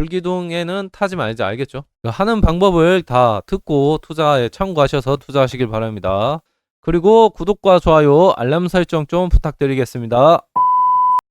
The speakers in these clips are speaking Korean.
불기둥에는 타지 말자 알겠죠? 하는 방법을 다 듣고 투자에 참고하셔서 투자하시길 바랍니다. 그리고 구독과 좋아요, 알람 설정 좀 부탁드리겠습니다.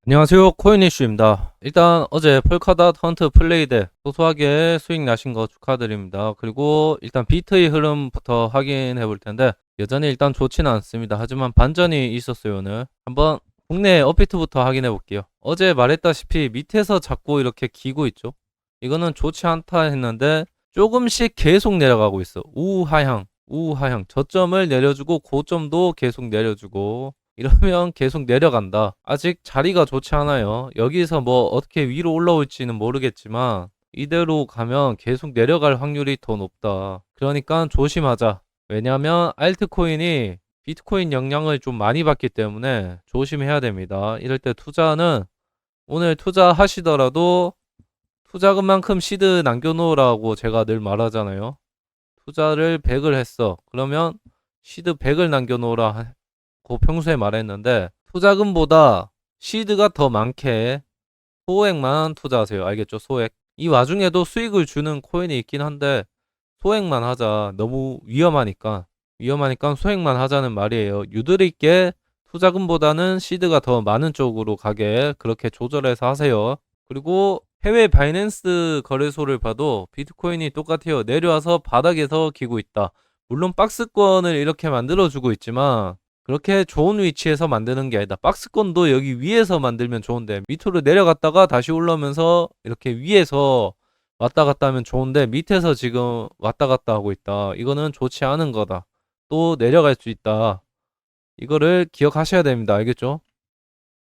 안녕하세요. 코인이슈입니다. 일단 어제 폴카닷 헌트 플레이대 소소하게 수익 나신 거 축하드립니다. 그리고 일단 비트의 흐름부터 확인해 볼 텐데 여전히 일단 좋지는 않습니다. 하지만 반전이 있었어요 오늘. 한번 국내 업비트부터 확인해 볼게요. 어제 말했다시피 밑에서 자꾸 이렇게 기고 있죠 이거는 좋지 않다 했는데 조금씩 계속 내려가고 있어 우하향 우하향 저점을 내려주고 고점도 계속 내려주고 이러면 계속 내려간다. 아직 자리가 좋지 않아요. 여기서 뭐 어떻게 위로 올라올지는 모르겠지만 이대로 가면 계속 내려갈 확률이 더 높다. 그러니까 조심하자. 왜냐하면 알트코인이 비트코인 영향을 좀 많이 받기 때문에 조심해야 됩니다. 이럴 때 투자는 오늘 투자하시더라도 투자금만큼 시드 남겨놓으라고 제가 늘 말하잖아요. 투자를 100을 했어. 그러면 시드 100을 남겨놓으라 고 평소에 말했는데 투자금보다 시드가 더 많게 소액만 투자하세요. 알겠죠? 소액. 이 와중에도 수익을 주는 코인이 있긴 한데 소액만 하자. 너무 위험하니까. 위험하니까 소액만 하자는 말이에요. 유들 있게 투자금보다는 시드가 더 많은 쪽으로 가게 그렇게 조절해서 하세요. 그리고 해외 바이낸스 거래소를 봐도 비트코인이 똑같아요. 내려와서 바닥에서 기고 있다. 물론 박스권을 이렇게 만들어주고 있지만 그렇게 좋은 위치에서 만드는 게 아니다. 박스권도 여기 위에서 만들면 좋은데 밑으로 내려갔다가 다시 올라오면서 이렇게 위에서 왔다 갔다 하면 좋은데 밑에서 지금 왔다 갔다 하고 있다. 이거는 좋지 않은 거다. 또 내려갈 수 있다. 이거를 기억하셔야 됩니다. 알겠죠?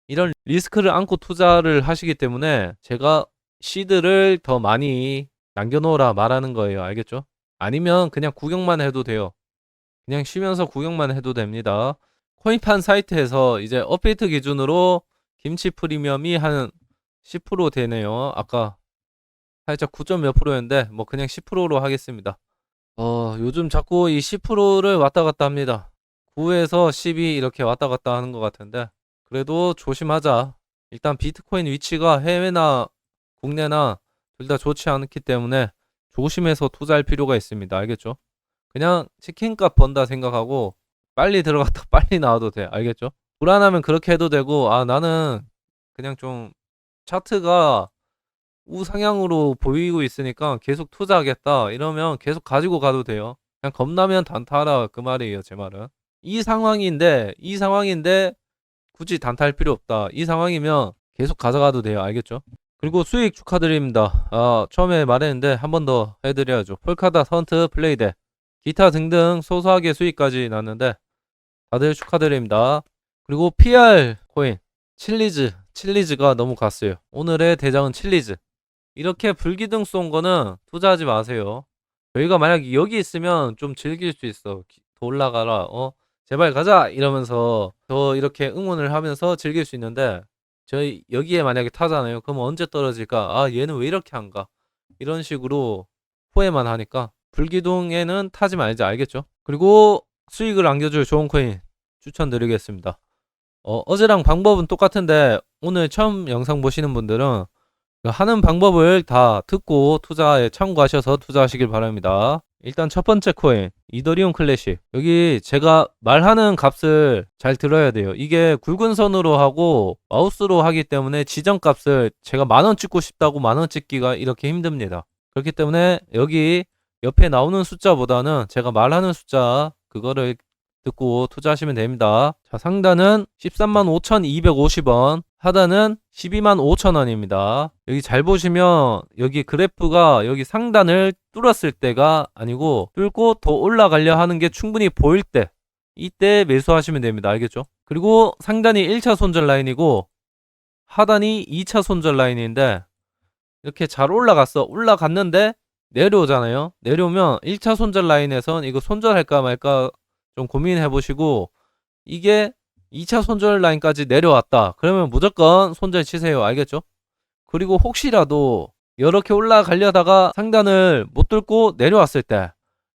이런 리스크를 안고 투자를 하시기 때문에 제가 시드를 더 많이 남겨놓으라 말하는 거예요. 알겠죠? 아니면 그냥 구경만 해도 돼요. 그냥 쉬면서 구경만 해도 됩니다. 코인판 사이트에서 이제 업데이트 기준으로 김치 프리미엄이 한 10% 되네요. 아까 살짝 9. 몇 프로였는데 뭐 그냥 10%로 하겠습니다. 어, 요즘 자꾸 이 10%를 왔다 갔다 합니다. 9에서 10이 이렇게 왔다 갔다 하는 것 같은데 그래도 조심하자. 일단 비트코인 위치가 해외나 국내나 둘 다 좋지 않기 때문에 조심해서 투자할 필요가 있습니다. 알겠죠? 그냥 치킨값 번다 생각하고 빨리 들어갔다 빨리 나와도 돼. 알겠죠? 불안하면 그렇게 해도 되고, 아, 나는 그냥 좀 차트가 우상향으로 보이고 있으니까 계속 투자하겠다. 이러면 계속 가지고 가도 돼요. 그냥 겁나면 단타하라. 그 말이에요. 제 말은. 이 상황인데, 이 상황인데 굳이 단타할 필요 없다. 이 상황이면 계속 가져가도 돼요. 알겠죠? 그리고 수익 축하드립니다. 아, 처음에 말했는데 한 번 더 해드려야죠. 폴카다 선트 플레이대. 기타 등등 소소하게 수익까지 났는데 다들 축하드립니다. 그리고 PR 코인 칠리즈 칠리즈가 너무 갔어요. 오늘의 대장은 칠리즈. 이렇게 불기둥 쏜 거는 투자하지 마세요. 저희가 만약 여기 있으면 좀 즐길 수 있어. 기- 더 올라가라. 어? 제발 가자 이러면서 더 이렇게 응원을 하면서 즐길 수 있는데 저희 여기에 만약에 타잖아요. 그럼 언제 떨어질까? 아 얘는 왜 이렇게 안 가? 이런 식으로 후회만 하니까 불기둥에는 타지 말자 알겠죠? 그리고 수익을 안겨줄 좋은 코인 추천드리겠습니다. 어, 어제랑 방법은 똑같은데 오늘 처음 영상 보시는 분들은 그 하는 방법을 다 듣고 투자에 참고하셔서 투자하시길 바랍니다. 일단 첫 번째 코인 이더리움 클래식 여기 제가 말하는 값을 잘 들어야 돼요. 이게 굵은 선으로 하고 마우스로 하기 때문에 지정 값을 제가 만 원 찍고 싶다고 만 원 찍기가 이렇게 힘듭니다. 그렇기 때문에 여기 옆에 나오는 숫자보다는 제가 말하는 숫자 그거를 듣고 투자하시면 됩니다. 자, 상단은 13만 5,250원, 하단은 12만 5천 원입니다. 여기 잘 보시면 여기 그래프가 여기 상단을 뚫었을 때가 아니고 뚫고 더 올라가려 하는 게 충분히 보일 때 이때 매수하시면 됩니다. 알겠죠? 그리고 상단이 1차 손절 라인이고 하단이 2차 손절 라인인데 이렇게 잘 올라갔어. 올라갔는데 내려오잖아요. 내려오면 1차 손절 라인에선 이거 손절할까 말까 좀 고민해 보시고 이게 2차 손절 라인까지 내려왔다. 그러면 무조건 손절 치세요. 알겠죠? 그리고 혹시라도 이렇게 올라가려다가 상단을 못 뚫고 내려왔을 때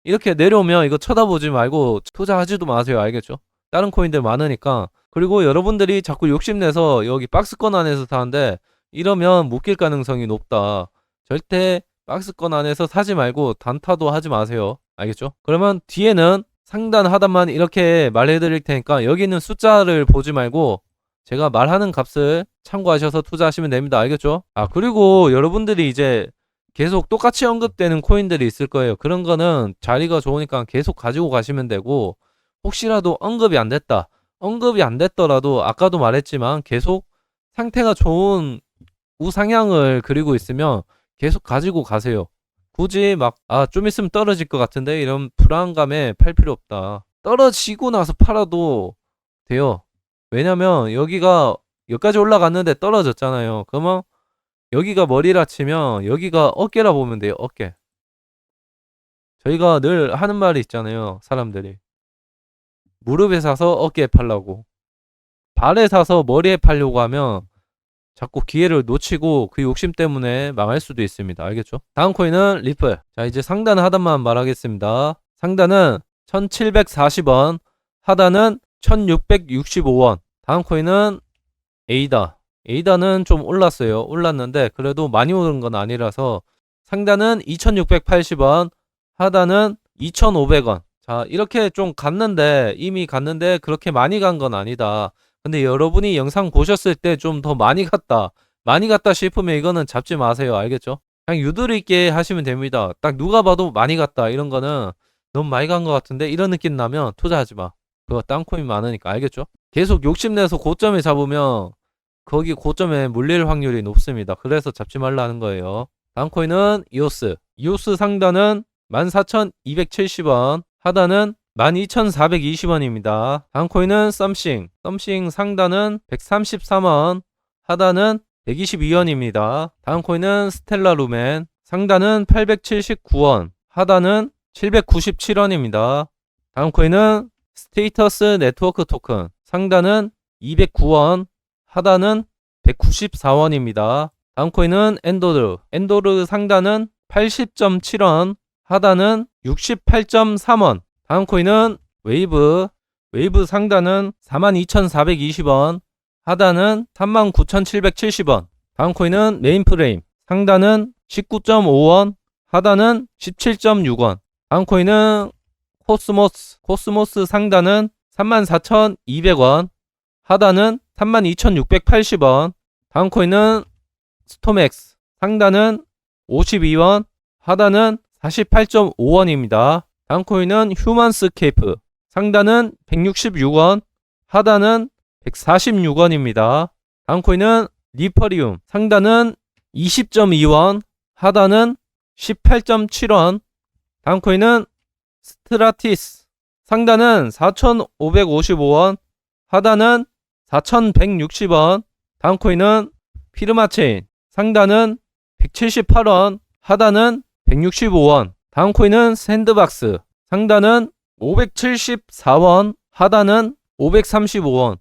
이렇게 내려오면 이거 쳐다보지 말고 투자하지도 마세요. 알겠죠? 다른 코인들 많으니까. 그리고 여러분들이 자꾸 욕심내서 여기 박스권 안에서 사는데 이러면 못낄 가능성이 높다. 절대 박스권 안에서 사지 말고 단타도 하지 마세요. 알겠죠? 그러면 뒤에는 상단 하단만 이렇게 말해드릴 테니까 여기는 숫자를 보지 말고 제가 말하는 값을 참고하셔서 투자하시면 됩니다. 알겠죠? 아, 그리고 여러분들이 이제 계속 똑같이 언급되는 코인들이 있을 거예요. 그런 거는 자리가 좋으니까 계속 가지고 가시면 되고, 혹시라도 언급이 안 됐다. 언급이 안 됐더라도 아까도 말했지만 계속 상태가 좋은 우상향을 그리고 있으면 계속 가지고 가세요. 굳이 막, 아, 좀 있으면 떨어질 것 같은데 이런 불안감에 팔 필요 없다. 떨어지고 나서 팔아도 돼요. 왜냐면 여기가 여기까지 올라갔는데 떨어졌잖아요. 그러면 여기가 머리라 치면 여기가 어깨라 보면 돼요. 어깨. 저희가 늘 하는 말이 있잖아요. 사람들이. 무릎에 사서 어깨에 팔라고. 발에 사서 머리에 팔려고 하면 자꾸 기회를 놓치고 그 욕심 때문에 망할 수도 있습니다. 알겠죠? 다음 코인은 리플. 자, 이제 상단 하단만 말하겠습니다. 상단은 1740원, 하단은 1665원. 다음 코인은 에이다. 에이다는 좀 올랐어요. 올랐는데 그래도 많이 오른 건 아니라서 상단은 2680원, 하단은 2500원. 자, 이렇게 좀 갔는데 이미 갔는데 그렇게 많이 간 건 아니다. 근데 여러분이 영상 보셨을 때 좀 더 많이 갔다. 많이 갔다 싶으면 이거는 잡지 마세요. 알겠죠? 그냥 유도리 있게 하시면 됩니다. 딱 누가 봐도 많이 갔다. 이런 거는 너무 많이 간 것 같은데 이런 느낌 나면 투자하지 마. 그거 땅코인 많으니까 알겠죠? 계속 욕심내서 고점에 잡으면 거기 고점에 물릴 확률이 높습니다. 그래서 잡지 말라는 거예요. 다음 코인은 이오스. 이오스 상단은 14,270원, 하단은 12,420원입니다. 다음 코인은 썸싱. 썸싱 상단은 133원, 하단은 122원입니다. 다음 코인은 스텔라 루멘. 상단은 879원, 하단은 797원입니다. 다음 코인은 스테이터스 네트워크 토큰. 상단은 209원, 하단은 194원입니다. 다음 코인은 엔도르. 엔도르 상단은 80.7원, 하단은 68.3원. 다음 코인은 웨이브. 웨이브 상단은 42,420원, 하단은 39,770원. 다음 코인은 메인프레임. 상단은 19.5원, 하단은 17.6원. 다음 코인은 코스모스. 코스모스 상단은 34,200원, 하단은 32,680원. 다음 코인은 스토맥스. 상단은 52원, 하단은 48.5원입니다. 다음 코인은 휴먼스케이프. 상단은 166원, 하단은 146원입니다. 다음 코인은 리퍼리움. 상단은 20.2원, 하단은 18.7원. 다음 코인은 스트라티스. 상단은 4,555원, 하단은 4,160원. 다음 코인은 피르마체인. 상단은 178원, 하단은 165원. 다음 코인은 샌드박스. 상단은 574원, 하단은 535원.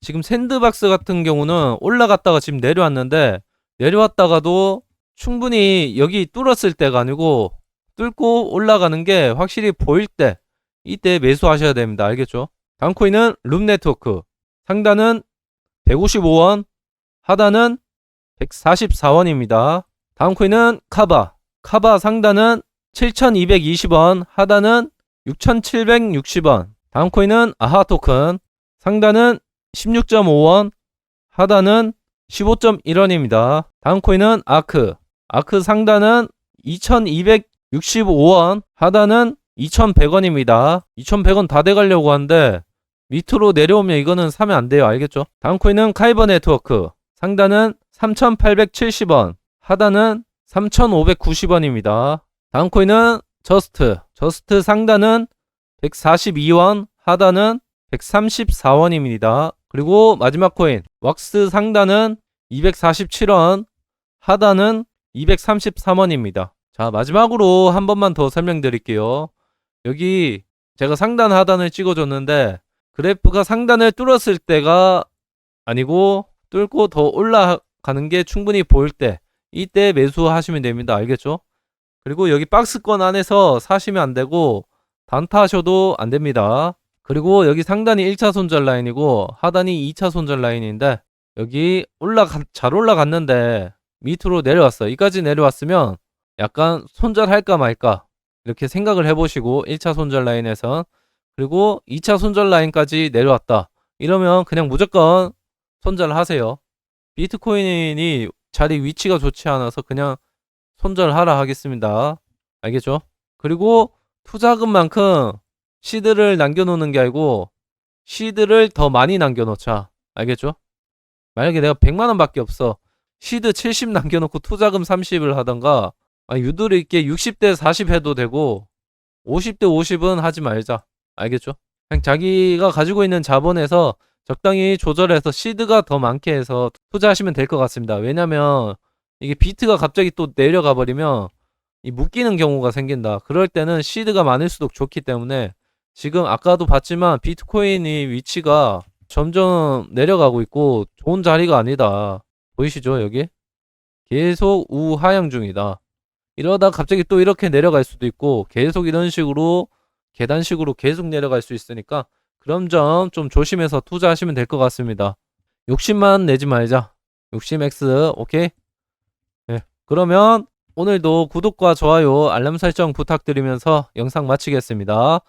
지금 샌드박스 같은 경우는 올라갔다가 지금 내려왔는데 내려왔다가도 충분히 여기 뚫었을 때가 아니고 뚫고 올라가는 게 확실히 보일 때 이때 매수하셔야 됩니다. 알겠죠? 다음 코인은 룸네트워크. 상단은 155원, 하단은 144원입니다. 다음 코인은 카바. 카바 상단은 7,220원, 하단은 6,760원. 다음 코인은 아하 토큰. 상단은 16.5원, 하단은 15.1원입니다. 다음 코인은 아크. 아크 상단은 2,265원, 하단은 2,100원입니다. 2,100원 다 돼가려고 하는데 밑으로 내려오면 이거는 사면 안 돼요. 알겠죠? 다음 코인은 카이버 네트워크. 상단은 3,870원, 하단은 3,590원입니다. 다음 코인은 저스트. 저스트 상단은 142원, 하단은 134원입니다. 그리고 마지막 코인 왁스 상단은 247원, 하단은 233원입니다. 자, 마지막으로 한 번만 더 설명드릴게요. 여기 제가 상단 하단을 찍어줬는데 그래프가 상단을 뚫었을 때가 아니고 뚫고 더 올라가는 게 충분히 보일 때 이때 매수하시면 됩니다. 알겠죠? 그리고 여기 박스권 안에서 사시면 안 되고 단타 하셔도 안 됩니다. 그리고 여기 상단이 1차 손절 라인이고 하단이 2차 손절 라인인데 여기 올라가 잘 올라갔는데 밑으로 내려왔어요. 이까지 내려왔으면 약간 손절할까 말까 이렇게 생각을 해보시고 1차 손절 라인에선 그리고 2차 손절 라인까지 내려왔다. 이러면 그냥 무조건 손절하세요. 비트코인이 자리 위치가 좋지 않아서 그냥 손절하라 하겠습니다. 알겠죠? 그리고 투자금만큼 시드를 남겨놓는 게 아니고 시드를 더 많이 남겨놓자. 알겠죠? 만약에 내가 100만 원 밖에 없어. 시드 70 남겨놓고 투자금 30을 하던가 아, 유도리 있게 60대 40 해도 되고 50대 50은 하지 말자. 알겠죠? 그냥 자기가 가지고 있는 자본에서 적당히 조절해서 시드가 더 많게 해서 투자하시면 될 것 같습니다. 왜냐면 이게 비트가 갑자기 또 내려가 버리면 이 묶이는 경우가 생긴다. 그럴 때는 시드가 많을수록 좋기 때문에 지금 아까도 봤지만 비트코인이 위치가 점점 내려가고 있고 좋은 자리가 아니다. 보이시죠, 여기? 계속 우하향 중이다. 이러다 갑자기 또 이렇게 내려갈 수도 있고 계속 이런 식으로 계단식으로 계속 내려갈 수 있으니까 그런 점 좀 조심해서 투자하시면 될 것 같습니다. 욕심만 내지 말자. 욕심 X, 오케이? 네. 그러면 오늘도 구독과 좋아요, 알람 설정 부탁드리면서 영상 마치겠습니다.